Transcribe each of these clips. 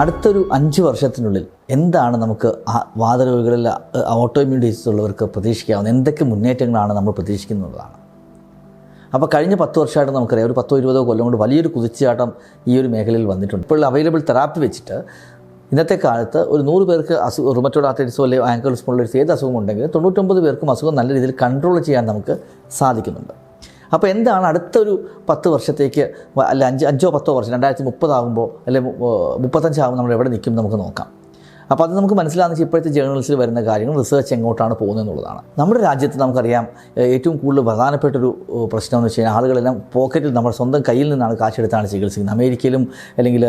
അടുത്തൊരു അഞ്ച് വർഷത്തിനുള്ളിൽ എന്താണ് നമുക്ക് വാതരോഗികളിൽ ഓട്ടോ ഡിസീസ് ഉള്ളവർക്ക് പ്രതീക്ഷിക്കാവുന്ന എന്തൊക്കെ മുന്നേറ്റങ്ങളാണ് നമ്മൾ പ്രതീക്ഷിക്കുന്നതാണ് അപ്പോൾ കഴിഞ്ഞ പത്ത് വർഷമായിട്ട് നമുക്കറിയാം ഒരു പത്തോ ഇരുപതോ കൊല്ലം കൊണ്ട് വലിയൊരു കുതിച്ചുചാട്ടം ഈ ഒരു മേഖലയിൽ വന്നിട്ടുണ്ട്. ഇപ്പോൾ അവൈലബിൾ തെറാപ്പി വെച്ചിട്ട് ഇന്നത്തെ കാലത്ത് ഒരു നൂറ് പേർക്ക് അസുഖം റുമറ്റോഡ് ആർത്തൈറ്റിസോ അല്ലെങ്കിൽ ആങ്കിൾ സ്പോണ്ടിലൈറ്റിസ് ഏത് അസുഖം ഉണ്ടെങ്കിലും തൊണ്ണൂറ്റൊമ്പത് പേർക്കും അസുഖം നല്ല രീതിയിൽ കൺട്രോൾ ചെയ്യാൻ നമുക്ക് സാധിക്കുന്നുണ്ട്. അപ്പോൾ എന്താണ് അടുത്തൊരു പത്ത് വർഷത്തേക്ക് അല്ല അഞ്ച് അഞ്ചോ പത്തോ വർഷം രണ്ടായിരത്തി മുപ്പതാകുമ്പോൾ അല്ലെങ്കിൽ മുപ്പത്തഞ്ചാകുമ്പോൾ നമ്മൾ എവിടെ നിൽക്കും നമുക്ക് നോക്കാം. അപ്പോൾ അത് നമുക്ക് മനസ്സിലാകുന്ന ഇപ്പോഴത്തെ ജേർണൽസിൽ വരുന്ന കാര്യങ്ങൾ റിസർച്ച് എങ്ങോട്ടാണ് പോകുന്നത് എന്നുള്ളതാണ്. നമ്മുടെ രാജ്യത്ത് നമുക്കറിയാം ഏറ്റവും കൂടുതൽ പ്രധാനപ്പെട്ടൊരു ഒരു പ്രശ്നം എന്ന് വെച്ച് കഴിഞ്ഞാൽ ആളുകളെല്ലാം പോക്കറ്റിൽ നമ്മുടെ സ്വന്തം കയ്യിൽ നിന്നാണ് കാശെടുത്താണ് ചികിത്സിക്കുന്നത്. അമേരിക്കയിലും അല്ലെങ്കിൽ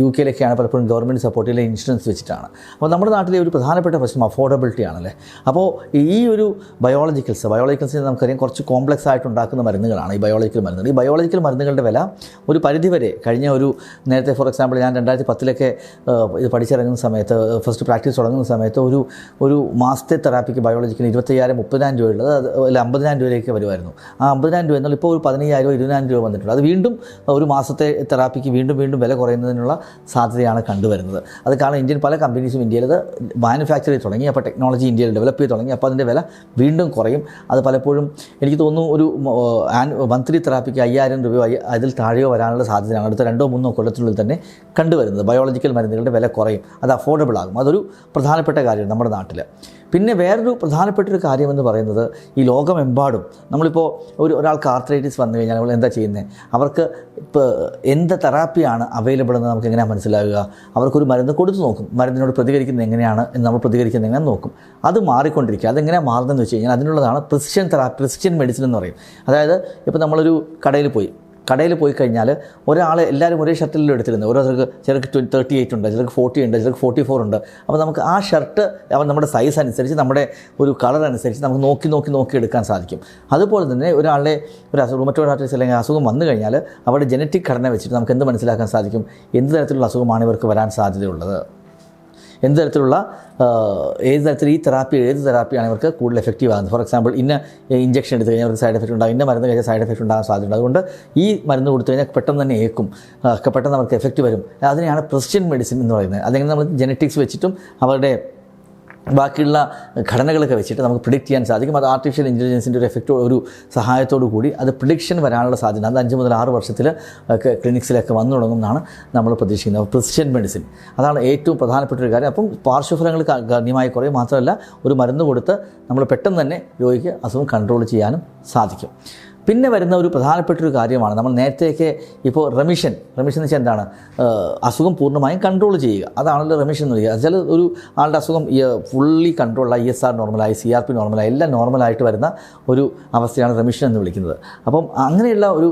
യു കെയിലൊക്കെയാണ് പലപ്പോഴും ഗവൺമെന്റ് സപ്പോർട്ട് അല്ലെങ്കിൽ ഇൻഷുറൻസ് വെച്ചിട്ടാണ്. അപ്പോൾ നമ്മുടെ നാട്ടിലെ ഒരു പ്രധാനപ്പെട്ട പ്രശ്നം അഫോർഡബിലിറ്റി ആണല്ലേ? അപ്പോൾ ഈ ഒരു ബയോളജിക്കൽസ് ബയോളജിക്കൽസ് നമുക്കറിയാം കുറച്ച് കോംപ്ലക്സ് ആയിട്ട് ഉണ്ടാക്കുന്ന മരുന്നുകളാണ് ഈ ബയോളജിക്കൽ മരുന്നുകൾ. ഈ ബയോളജിക്കൽ മരുന്നുകളുടെ വില ഒരു പരിധിവരെ കഴിഞ്ഞ ഒരു നേരത്തെ ഫോർ എക്സാമ്പിൾ ഞാൻ രണ്ടായിരത്തി പത്തിലൊക്കെ ഇത് പഠിച്ചിറങ്ങുന്ന സമയത്ത് ഫസ്റ്റ് പ്രാക്ടീസ് തുടങ്ങുന്ന സമയത്ത് ഒരു ഒരു മാസത്തെ തെറാപ്പിക്ക് ബയോളജിക്കിന് ഇരുപത്തയ്യായിരം മുപ്പതിനായിരം രൂപയുള്ളത് അത് അല്ല അമ്പതിനായിരം രൂപയിലേക്ക് വരുമായിരുന്നു. ആ അമ്പതിനായിരം രൂപ എന്നുള്ള ഇപ്പോൾ ഒരു പതിനയ്യായിരം ഇരുപതിനായിരം രൂപ വന്നിട്ടുണ്ട്. അത് വീണ്ടും ഒരു മാസത്തെ തെറാപ്പിക്ക് വീണ്ടും വീണ്ടും വില കുറയുന്നതിനുള്ള സാധ്യതയാണ് കണ്ടുവരുന്നത്. അത് കാരണം ഇന്ത്യൻ പല കമ്പനീസും ഇന്ത്യയിൽ അത് മാനുഫാക്ചർ ചെയ്ത് തുടങ്ങി. അപ്പോൾ ടെക്നോളജി ഇന്ത്യയിൽ ഡെവലപ്പ് ചെയ്ത് തുടങ്ങി. അപ്പോൾ അതിന്റെ വില വീണ്ടും കുറയും. അത് പലപ്പോഴും എനിക്ക് തോന്നുന്നു ഒരു മന്ത്ലി തെറാപ്പിക്ക് അയ്യായിരം രൂപയോ അതിൽ താഴെയോ വരാനുള്ള സാധ്യതയാണ് അടുത്ത രണ്ടോ മൂന്നോ കൊല്ലത്തിനുള്ളിൽ തന്നെ കണ്ടുവരുന്നത്. ബയോളജിക്കൽ മരുന്നുകളുടെ വില കുറയും. അത് അഫോർഡബിൾ ആകും. അതൊരു പ്രധാനപ്പെട്ട കാര്യമാണ് നമ്മുടെ നാട്ടിൽ. പിന്നെ വേറൊരു പ്രധാനപ്പെട്ട ഒരു കാര്യമെന്ന് പറയുന്നത് ഈ ലോകമെമ്പാടും നമ്മളിപ്പോൾ ഒരു ഒരാൾക്ക് ആർത്രൈറ്റിസ് വന്നു കഴിഞ്ഞാൽ നമ്മൾ എന്താ ചെയ്യുന്നത് അവർക്ക് ഇപ്പോൾ എന്ത് തെറാപ്പിയാണ് അവൈലബിൾ എന്ന് നമുക്ക് എങ്ങനെയാണ് മനസ്സിലാവുക? അവർക്കൊരു മരുന്ന് കൊടുത്തു നോക്കും. മരുന്നിനോട് പ്രതികരിക്കുന്നത് എങ്ങനെയാണ് എന്ന് നമ്മൾ പ്രതികരിക്കുന്നത് എങ്ങനെ നോക്കും. അത് മാറിക്കൊണ്ടിരിക്കുക. അതെങ്ങനെയാണ് മാറുന്നതെന്ന് വെച്ച് കഴിഞ്ഞാൽ അതിനുള്ളതാണ് പ്രിസിഷൻ തെറാപ്പി പ്രിസിഷൻ മെഡിസിൻ എന്ന് പറയും. അതായത് ഇപ്പോൾ നമ്മളൊരു കടയിൽ പോയി. കടയിൽ പോയി കഴിഞ്ഞാൽ ഒരാൾ എല്ലാവരും ഒരേ ഷർട്ടിലും എടുത്തിരുന്നത്. ഓരോരുത്തർക്ക് ചിലർക്ക് തേർട്ടി എയ്റ്റ് ഉണ്ട് ചിലർക്ക് ഫോർട്ടി ഉണ്ട് ചിലർക്ക് ഫോർട്ടി ഫോർ ഉണ്ട്. അപ്പോൾ നമുക്ക് ആ ഷർട്ട് അവൻ നമ്മുടെ സൈസ് അനുസരിച്ച് നമ്മുടെ ഒരു കളർ അനുസരിച്ച് നമുക്ക് നോക്കി നോക്കി നോക്കി എടുക്കാൻ സാധിക്കും. അതുപോലെ തന്നെ ഒരാളുടെ ഒരു അസുഖം റുമറ്റോഡ് ആർട്ടിസ് അല്ലെങ്കിൽ അസുഖം വന്നു കഴിഞ്ഞാൽ അവരുടെ ജനറ്റിക് ഘടന വെച്ചിട്ട് നമുക്ക് എന്ത് മനസ്സിലാക്കാൻ സാധിക്കും? എന്ത് തരത്തിലുള്ള അസുഖമാണ് ഇവർക്ക് വരാൻ സാധ്യതയുള്ളത്? എന്ത് തരത്തിലുള്ള ഏത് തരത്തിൽ ഈ തെറാപ്പി ഏത് തെറാപ്പിയാണ് ഇവർക്ക് കൂടുതൽ എഫക്റ്റീവ് ആകുന്നത്? ഫോർ എക്സാമ്പിൾ ഇന്ന ഇഞ്ചക്ഷൻ എടുത്തു കഴിഞ്ഞാൽ അവർക്ക് സൈഡ് എഫക്റ്റ് ഉണ്ടാകും. ഇന്ന മരുന്ന് കഴിച്ചാൽ സൈഡ് എഫക്റ്റ് ഉണ്ടാകാൻ സാധ്യതയുണ്ട്. അതുകൊണ്ട് ഈ മരുന്ന് കൊടുത്തു കഴിഞ്ഞാൽ പെട്ടെന്ന് തന്നെ ഏക്കും. പെട്ടെന്ന് അവർക്ക് എഫക്റ്റ് വരും. അതിനെയാണ് പ്രിസ്റ്റ്യൻ മെഡിസിൻ എന്ന് പറയുന്നത്. അതെങ്ങനെ നമ്മൾ ജനറ്റിക്സ് വെച്ചിട്ടും അവരുടെ ബാക്കിയുള്ള ഘടനകളൊക്കെ വെച്ചിട്ട് നമുക്ക് പ്രിഡിക്റ്റ് ചെയ്യാൻ സാധിക്കും. അത് ആർട്ടിഫിഷ്യൽ ഇന്റലിജൻസിന്റെ ഒരു എഫക്റ്റോ ഒരു സഹായത്തോടു കൂടി അത് പ്രിഡിക്ഷൻ വരാനുള്ള സാധ്യത. അത് അഞ്ച് മുതൽ ആറ് വർഷത്തിൽ ഒക്കെ ക്ലിനിക്സിലൊക്കെ വന്നു തുടങ്ങുമെന്നാണ് നമ്മൾ പ്രതീക്ഷിക്കുന്നത്. പ്രിസിഷൻ മെഡിസിൻ അതാണ് ഏറ്റവും പ്രധാനപ്പെട്ട ഒരു കാര്യം. അപ്പം പാർശ്വഫലങ്ങൾ ഗണ്യമായി കുറയും മാത്രമല്ല ഒരു മരുന്ന് കൊടുത്ത് നമ്മൾ പെട്ടെന്ന് തന്നെ രോഗിക്ക് അസുഖം കൺട്രോൾ ചെയ്യാനും സാധിക്കും. പിന്നെ വരുന്ന ഒരു പ്രധാനപ്പെട്ട ഒരു കാര്യമാണ് നമ്മൾ നേരത്തെയൊക്കെ ഇപ്പോൾ റെമിഷൻ റെമിഷൻ എന്ന് വെച്ചാൽ എന്താണ്? അസുഖം പൂർണമായും കൺട്രോൾ ചെയ്യുക. അതാണല്ലോ റെമിഷൻ എന്ന് പറയുക ചില ഒരു ആളുടെ അസുഖം fully control E S R നോർമലായി സി ആർ പി നോർമലായി എല്ലാം നോർമലായിട്ട് വരുന്ന ഒരു അവസ്ഥയാണ് റെമിഷൻ എന്ന് വിളിക്കുന്നത്. അപ്പം അങ്ങനെയുള്ള ഒരു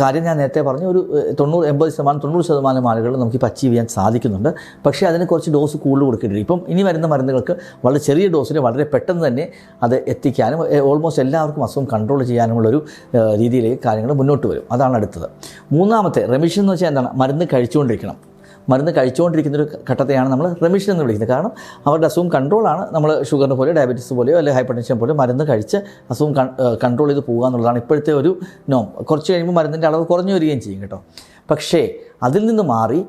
കാര്യം ഞാൻ നേരത്തെ പറഞ്ഞു ഒരു തൊണ്ണൂറ് എൺപത് ശതമാനം തൊണ്ണൂറ് ശതമാനം ആളുകൾ നമുക്ക് അച്ചീവ് ചെയ്യാൻ സാധിക്കുന്നുണ്ട്. പക്ഷേ അതിന് കുറച്ച് ഡോസ് കൂടുതൽ കൊടുക്കേണ്ടി ഇപ്പം ഇനി വരുന്ന മരുന്നുകൾക്ക് വളരെ ചെറിയ ഡോസിൽ വളരെ പെട്ടെന്ന് തന്നെ അത് എത്തിക്കാനും ഓൾമോസ്റ്റ് എല്ലാവർക്കും അസുഖം കൺട്രോൾ ചെയ്യാനുമുള്ളൊരു ഏഹ്, രീതിയിലേക്ക് കാര്യങ്ങൾ മുന്നോട്ട് വരും. അതാണ് അടുത്തത്. മൂന്നാമത്തെ റെമിഷൻ എന്ന് വെച്ചാൽ എന്താണ്? മരുന്ന് കഴിച്ചുകൊണ്ടിരിക്കണം. മരുന്ന് കഴിച്ചുകൊണ്ടിരിക്കുന്ന ഒരു ഘട്ടത്തെയാണ് നമ്മൾ റെമിഷൻ എന്ന് വിളിക്കുന്നത്. കാരണം അവരുടെ അസുഖം കൺട്രോളാണ് നമ്മൾ ഷുഗറിന് പോലെയോ ഡയബറ്റീസ് പോലെയോ അല്ലെങ്കിൽ ഹൈപ്പർ ടെൻഷൻ പോലെയോ മരുന്ന് കഴിച്ച് അസുഖം കൺട്രോൾ ചെയ്ത് പോകുക എന്നുള്ളതാണ് ഇപ്പോഴത്തെ ഒരു നോം കുറച്ച് കഴിയുമ്പോൾ മരുന്നിന്റെ അളവ് കുറഞ്ഞു വരികയും ചെയ്യും കേട്ടോ. പക്ഷേ അതിൽ നിന്ന് മാറി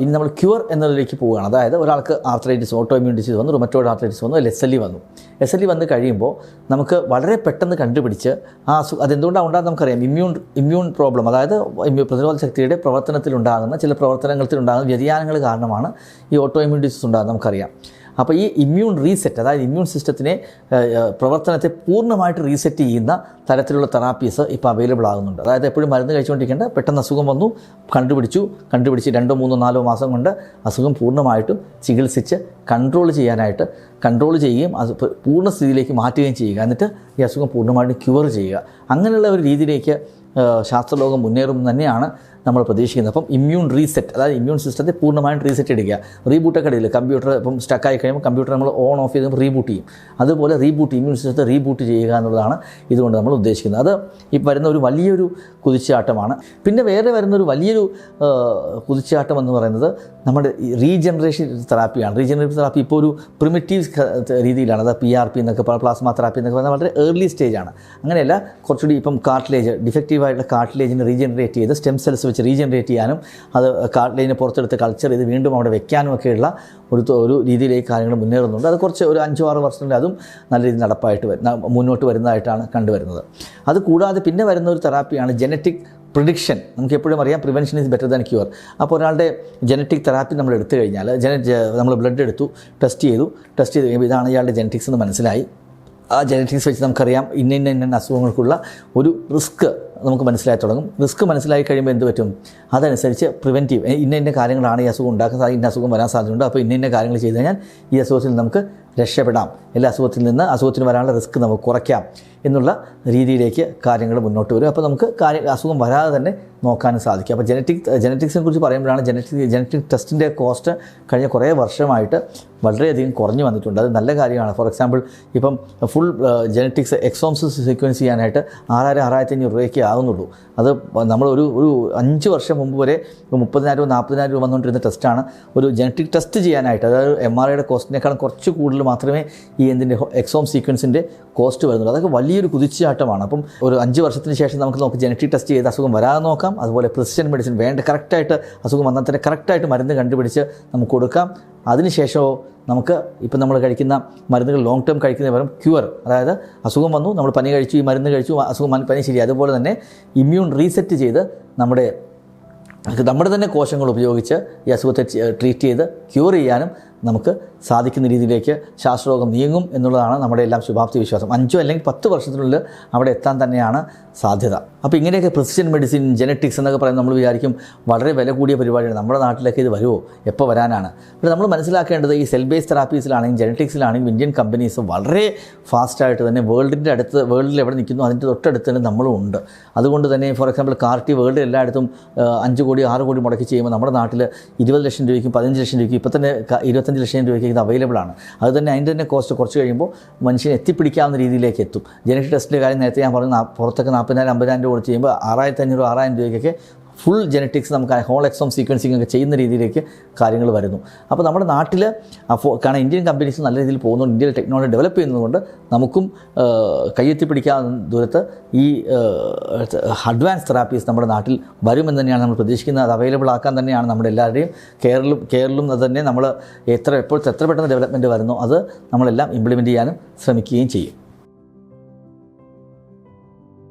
ഇനി നമ്മൾ ക്യൂർ എന്നതിലേക്ക് പോവുകയാണ്. അതായത് ഒരാൾക്ക് ആർത്രൈറ്റിസ് ഓട്ടോ ഇമ്മ്യൂൺ ഡിസീസ് വന്നു റുമറ്റോയിഡ് ആർത്രൈറ്റിസ് വന്നു എസ് എൽ ഇ വന്നു. എസ് എൽ ഇ വന്ന് കഴിയുമ്പോൾ നമുക്ക് വളരെ പെട്ടെന്ന് കണ്ടുപിടിച്ച് ആ അസു അതെന്തുകൊണ്ടാണ് ഉണ്ടാകുന്നത് നമുക്കറിയാം. ഇമ്മ്യൂൺ ഇമ്മ്യൂൺ പ്രോബ്ലം അതായത് പ്രതിരോധ ശക്തിയുടെ പ്രവർത്തനത്തിലുണ്ടാകുന്ന ചില പ്രവർത്തനത്തിലുണ്ടാകുന്ന വ്യതിയാനങ്ങൾ കാരണമാണ് ഈ ഓട്ടോ ഇമ്മ്യൂൺ ഡിസീസ് ഉണ്ടാകുന്നത് നമുക്കറിയാം. അപ്പോൾ ഈ ഇമ്മ്യൂൺ റീസെറ്റ് അതായത് ഇമ്മ്യൂൺ സിസ്റ്റത്തിനെ പ്രവർത്തനത്തെ പൂർണമായിട്ട് റീസെറ്റ് ചെയ്യുന്ന തരത്തിലുള്ള തെറാപ്പീസ് ഇപ്പോൾ അവൈലബിൾ ആകുന്നുണ്ട്. അതായത് എപ്പോഴും മരുന്ന് കഴിച്ചുകൊണ്ടിരിക്കേണ്ട പെട്ടെന്ന് അസുഖം വന്നു കണ്ടുപിടിച്ചു കണ്ടുപിടിച്ച് രണ്ടോ മൂന്നോ നാലോ മാസം കൊണ്ട് അസുഖം പൂർണമായിട്ടും ചികിത്സിച്ച് കൺട്രോൾ ചെയ്യാനായിട്ട് കൺട്രോൾ ചെയ്യുകയും അത് പൂർണ സ്ഥിതിയിലേക്ക് മാറ്റുകയും ചെയ്യുക. എന്നിട്ട് ഈ അസുഖം പൂർണമായിട്ടും ക്യൂർ ചെയ്യുക. അങ്ങനെയുള്ള ഒരു രീതിയിലേക്ക് ശാസ്ത്രലോകം മുന്നേറും തന്നെയാണ് നമ്മൾ പ്രതീക്ഷിക്കുന്നത്. അപ്പം ഇമ്മ്യൂൺ റീസെറ്റ് അതായത് ഇമ്മ്യൂൺ സിസ്റ്റത്തെ പൂർണമായും റീസെറ്റ് എടുക്കുക. റീബൂട്ടൊക്കെ ഇടയില്ല കമ്പ്യൂട്ടർ ഇപ്പം സ്റ്റക്കായി കഴിയുമ്പോൾ കമ്പ്യൂട്ടർ നമ്മൾ ഓൺ ഓഫ് ചെയ്ത് റീബൂട്ട് ചെയ്യും. അതുപോലെ റീബൂട്ട് ഇമ്മ്യൂൺ സിസ്റ്റത്തെ റീബൂട്ട് ചെയ്യുക എന്നുള്ളതാണ് ഇതുകൊണ്ട് നമ്മൾ ഉദ്ദേശിക്കുന്നത്. അത് ഈ വരുന്ന ഒരു വലിയൊരു കുതിച്ചാട്ടമാണ്. പിന്നെ വേറെ വരുന്ന ഒരു വലിയൊരു കുതിച്ചാട്ടം എന്ന് പറയുന്നത് നമ്മുടെ റീജനറേഷൻ തെറാപ്പിയാണ് റീജനറേഷൻ തെറാപ്പി ഇപ്പോൾ ഒരു പ്രിമിറ്റീവ് രീതിയിലാണ്. അത് പി ആർ പി എന്നൊക്കെ പറയുന്ന പ്ലാസ്മ തെറാപ്പി എന്നൊക്കെ പറഞ്ഞാൽ വളരെ ഏർലി സ്റ്റേജാണ് അങ്ങനെയല്ല കുറച്ചുകൂടി ഇപ്പം കാർട്ടിലേജ് ഡിഫക്റ്റീവായിട്ടുള്ള കാർട്ടിലേജിനെ റീജനറേറ്റ് ചെയ്ത് സ്റ്റെം സെൽസ് വെച്ച് വെച്ച് റീജനറേറ്റ് ചെയ്യാനും അത് കാട്ടിലിനെ പുറത്തെടുത്ത് കൾച്ചർ ചെയ്ത് വീണ്ടും അവിടെ വെക്കാനും ഒക്കെയുള്ള ഒരു ഒരു രീതിയിലേക്ക് കാര്യങ്ങൾ മുന്നേറുന്നുണ്ട്. അത് കുറച്ച് ഒരു അഞ്ചോ ആറ് വർഷത്തിന്റെ അതും നല്ല രീതിയിൽ നടപ്പായിട്ട് മുന്നോട്ട് വരുന്നതായിട്ടാണ് കണ്ടുവരുന്നത്. അത് കൂടാതെ പിന്നെ വരുന്ന ഒരു തെറാപ്പിയാണ് ജനറ്റിക് പ്രിഡിക്ഷൻ നമുക്ക് എപ്പോഴും അറിയാം prevention is better than cure അപ്പോൾ ഒരാളുടെ ജനറ്റിക് തെറാപ്പി നമ്മൾ എടുത്തു കഴിഞ്ഞാൽ ജന നമ്മൾ ബ്ലഡ് എടുത്തു ടെസ്റ്റ് ചെയ്തു ടെസ്റ്റ് ചെയ്ത് കഴിയുമ്പോൾ ഇതാണ് ഇയാളുടെ ജനറ്റിക്സ് എന്ന് മനസ്സിലായി. ആ ജനറ്റിക്സ് വെച്ച് നമുക്കറിയാം ഇന്ന ഇന്ന ഇന്ന അസുഖങ്ങൾക്കുള്ള ഒരു റിസ്ക് നമുക്ക് മനസ്സിലായി തുടങ്ങും. റിസ്ക് മനസ്സിലായി കഴിയുമ്പോൾ എന്ത് പറ്റും? അതനുസരിച്ച് പ്രിവെന്റീവ് ഇന്ന ഇന്ന കാര്യങ്ങളാണ് ഈ അസുഖം ഉണ്ടാക്കാൻ ഇന്ന അസുഖം വരാൻ സാധ്യതയുണ്ട്. അപ്പോൾ ഇന്ന ഇന്ന കാര്യങ്ങൾ ചെയ്ത് കഴിഞ്ഞാൽ ഈ അസുഖത്തിൽ നമുക്ക് രക്ഷപ്പെടാം. എല്ലാ അസുഖത്തിൽ നിന്ന് അസുഖത്തിന് വരാനുള്ള റിസ്ക് നമുക്ക് കുറയ്ക്കാം എന്നുള്ള രീതിയിലേക്ക് കാര്യങ്ങൾ മുന്നോട്ട് വരും. അപ്പോൾ നമുക്ക് കാര്യ അസുഖം വരാതെ തന്നെ നോക്കാനും സാധിക്കും. അപ്പോൾ ജനറ്റിക് ജനറ്റിക്സിനെ കുറിച്ച് പറയുമ്പോഴാണ് ജനറ്റിക് ജനറ്റിക് ടെസ്റ്റിന്റെ കോസ്റ്റ് കഴിഞ്ഞ കുറേ വർഷമായിട്ട് വളരെയധികം കുറഞ്ഞു വന്നിട്ടുണ്ട്. അത് നല്ല കാര്യമാണ്. ഫോർ എക്സാമ്പിൾ ഇപ്പം ഫുൾ ജനറ്റിക്സ് എക്സോംസ് സീക്വൻസ് ചെയ്യാനായിട്ട് ആറായിരം ആറായിരത്തി അഞ്ഞൂറ് രൂപയ്ക്ക് ആകുന്നുള്ളൂ അത് നമ്മൾ ഒരു ഒരു അഞ്ച് വർഷം മുമ്പ് വരെ മുപ്പതിനായിരം നാൽപ്പതിനായിരം രൂപ വന്നുകൊണ്ടിരുന്ന ടെസ്റ്റാണ് ഒരു ജനറ്റിക് ടെസ്റ്റ് ചെയ്യാനായിട്ട് അതായത് എം ആർ ഐയുടെ കോസ്റ്റിനേക്കാളും കുറച്ച് കൂടുതൽ മാത്രമേ ഈ എന്തിന്റെ എക്സോം സീക്വൻസിന്റെ കോസ്റ്റ് വരുന്നുള്ളൂ. അതൊക്കെ വലിയൊരു കുതിച്ചാട്ടമാണ് അപ്പം ഒരു അഞ്ച് വർഷത്തിന് ശേഷം നമുക്ക് നമുക്ക് ജനറ്റിക് ടെസ്റ്റ് ചെയ്ത് അസുഖം വരാതെ നോക്കാം. അതുപോലെ പ്രിസിഷൻ മെഡിസിൻ വേണ്ട കറക്റ്റായിട്ട് അസുഖം വന്നാൽ തന്നെ കറക്റ്റായിട്ട് മരുന്ന് കണ്ടുപിടിച്ച് നമുക്ക് കൊടുക്കാം. അതിനുശേഷമോ നമുക്ക് ഇപ്പം നമ്മൾ കഴിക്കുന്ന മരുന്നുകൾ ലോങ് ടേം കഴിക്കുന്ന പകരം ക്യൂർ അതായത് അസുഖം വന്നു നമ്മൾ പനി കഴിച്ചു ഈ മരുന്ന് കഴിച്ചു അസുഖം പനി ശരി അതുപോലെ തന്നെ ഇമ്മ്യൂൺ റീസെറ്റ് ചെയ്ത് നമ്മുടെ നമ്മുടെ തന്നെ കോശങ്ങൾ ഉപയോഗിച്ച് ഈ അസുഖത്തെ ട്രീറ്റ് ചെയ്ത് ക്യൂർ ചെയ്യാനും നമുക്ക് സാധിക്കുന്ന രീതിയിലേക്ക് ശാസ്ത്രലോകം നീങ്ങും എന്നുള്ളതാണ് നമ്മുടെ എല്ലാം ശുഭാപ്തി വിശ്വാസം. അഞ്ചോ അല്ലെങ്കിൽ പത്ത് വർഷത്തിനുള്ളിൽ അവിടെ എത്താൻ തന്നെയാണ് സാധ്യത. അപ്പോൾ ഇങ്ങനെയൊക്കെ പ്രിസിഷൻ മെഡിസിൻ ജനറ്റിക്സ് എന്നൊക്കെ പറയുന്നത് നമ്മൾ വിചാരിക്കും വളരെ വില കൂടിയ പരിപാടിയാണ്. നമ്മുടെ നാട്ടിലൊക്കെ ഇത് വരുമോ എപ്പോൾ വരാനാണ്? പക്ഷേ നമ്മൾ മനസ്സിലാക്കേണ്ടത് ഈ സെൽ ബേസ് തെറാപ്പീസിലാണെങ്കിലും ജനറ്റിക്സിലാണെങ്കിലും ഇന്ത്യൻ കമ്പനീസ് വളരെ ഫാസ്റ്റായിട്ട് തന്നെ വേൾഡിന്റെ അടുത്ത് വേൾഡിൽ എവിടെ നിൽക്കുന്നു അതിന്റെ തൊട്ടടുത്ത് തന്നെ നമ്മളും ഉണ്ട്. അതുകൊണ്ട് തന്നെ ഫോർ എക്സാമ്പിൾ കാർട്ടി വേൾഡ് എല്ലായിടത്തും അഞ്ച് കോടി ആറ് കോടി മുടക്കി ചെയ്യുമ്പോൾ നമ്മുടെ നാട്ടിൽ ഇരുപത് ലക്ഷം രൂപയ്ക്കും പതിനഞ്ച് ലക്ഷം രൂപയ്ക്കും ഇപ്പോൾ തന്നെ ക- ഇരുപത്തഞ്ച് ലക്ഷം രൂപയ്ക്ക് ഇത് അവൈലബിൾ ആണ്. അത് തന്നെ അതിന്റെ തന്നെ കോസ്റ്റ് കുറച്ച് കഴിയുമ്പോൾ മനുഷ്യനെ എത്തിപ്പിടിക്കാവുന്ന രീതിയിലേക്ക് എത്തും. ജനറ്റിക് ടെസ്റ്റിന്റെ കാര്യം നേരത്തെ ഞാൻ പറഞ്ഞു പുറത്തൊക്കെ നാൽപ്പതിനായിരം അമ്പതിനായിരം രൂപ കൊടുത്ത് ചെയ്യുമ്പോൾ ആറായിരത്തി അഞ്ഞൂറ് ആറായിരം രൂപയ്ക്കൊക്കെ ഫുൾ ജനറ്റിക്സ് നമുക്ക് ഹോൾ എക്സോം സീക്വൻസിങ് ഒക്കെ ചെയ്യുന്ന രീതിയിലേക്ക് കാര്യങ്ങൾ വരുന്നു. അപ്പോൾ നമ്മുടെ നാട്ടിൽ കാരണം ഇന്ത്യൻ കമ്പനീസ് നല്ല രീതിയിൽ പോകുന്നുണ്ട്. ഇന്ത്യയിൽ ടെക്നോളജി ഡെവലപ്പ് ചെയ്യുന്നതുകൊണ്ട് നമുക്കും കയ്യെത്തി പിടിക്കാവുന്ന ദൂരത്ത് ഈ അഡ്വാൻസ് തെറാപ്പീസ് നമ്മുടെ നാട്ടിൽ വരുമെന്ന് തന്നെയാണ് നമ്മൾ പ്രതീക്ഷിക്കുന്നത്. അത് അവൈലബിൾ ആക്കാൻ തന്നെയാണ് നമ്മുടെ എല്ലാവരുടെയും കേരളം കേരളം അത് തന്നെ നമ്മൾ എത്ര എപ്പോഴത്തെ എത്ര പെട്ടെന്ന് ഡെവലപ്മെന്റ് വരുന്നു അത് നമ്മളെല്ലാം ഇംപ്ലിമെന്റ് ചെയ്യാനും ശ്രമിക്കുകയും ചെയ്യും.